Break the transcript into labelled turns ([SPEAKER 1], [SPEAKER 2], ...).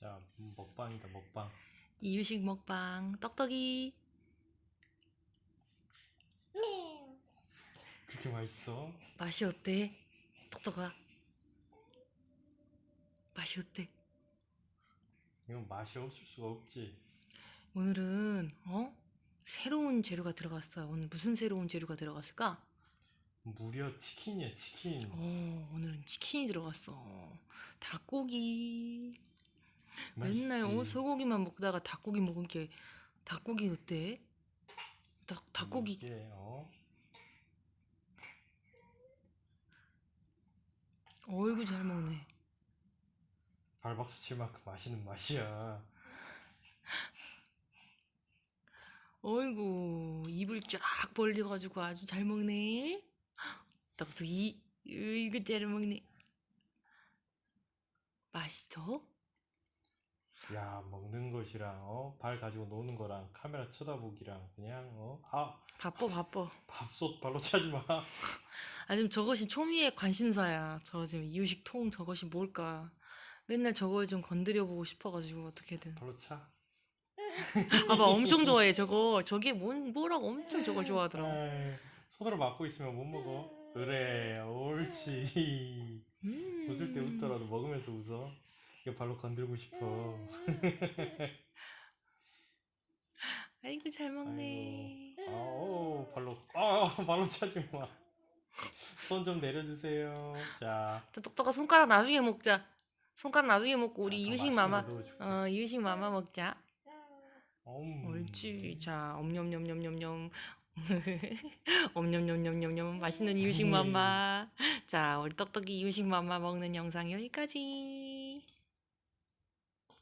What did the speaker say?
[SPEAKER 1] 자, 먹방이다, 먹방.
[SPEAKER 2] 이유식 먹방 떡떡이
[SPEAKER 1] 그렇게 맛있어?
[SPEAKER 2] 맛이 어때? 떡떡아 맛이 어때?
[SPEAKER 1] 이건 맛이 없을 수가 없지.
[SPEAKER 2] 오늘은 어? 새로운 재료가 들어갔어요. 오늘 무슨 새로운 재료가 들어갔을까?
[SPEAKER 1] 무려 치킨이야, 치킨.
[SPEAKER 2] 어, 오늘은 치킨이 들어갔어. 닭고기. 맨날 어, 소고기만 먹다가 닭고기 먹은 게 닭고기 어때? 닭 닭고기
[SPEAKER 1] 이게, 어?
[SPEAKER 2] 어이구 잘 먹네.
[SPEAKER 1] 발박수 칠 만큼 맛있는 맛이야.
[SPEAKER 2] 어이구 입을 쫙 벌려가지고 아주 잘 먹네. 떡떡이 이거 잘 먹네. 맛있어?
[SPEAKER 1] 야, 먹는 것이랑, 어? 발 가지고 노는 거랑, 카메라 쳐다보기랑, 그냥, 어? 아,
[SPEAKER 2] 바빠 바빠.
[SPEAKER 1] 밥솥 발로 차지 마.
[SPEAKER 2] 아 지금 저것이 초미의 관심사야. 저 지금 이유식 통 저것이 뭘까? 맨날 저걸 좀 건드려 보고 싶어가지고 어떻게든.
[SPEAKER 1] 발로 차.
[SPEAKER 2] 봐봐 엄청 좋아해 저거. 저게 뭔 뭐라고 엄청 저걸 좋아하더라.
[SPEAKER 1] 아이, 손으로 막고 있으면 못 먹어. 그래, 옳지.
[SPEAKER 2] 음.
[SPEAKER 1] 웃을 때 웃더라도 먹으면서 웃어. 이거 발로 건들고 싶어.
[SPEAKER 2] 아이고 잘 먹네.
[SPEAKER 1] 아우, 발로, 아, 발로 차지 마. 손 좀 내려주세요. 자,
[SPEAKER 2] 또 똑똑아 손가락 나중에 먹자. 손가락 나중에 먹고 우리
[SPEAKER 1] 자, 더
[SPEAKER 2] 이유식
[SPEAKER 1] 맛있는
[SPEAKER 2] 마마.
[SPEAKER 1] 거 넣어줄게.
[SPEAKER 2] 어 이유식 마마 먹자.
[SPEAKER 1] 음.
[SPEAKER 2] 옳지. 자 엄냠냠냠냠냠. 엄냠냠냠냠냠 맛있는 이유식 마마. 자 우리 떡떡이 이유식 마마 먹는 영상 여기까지.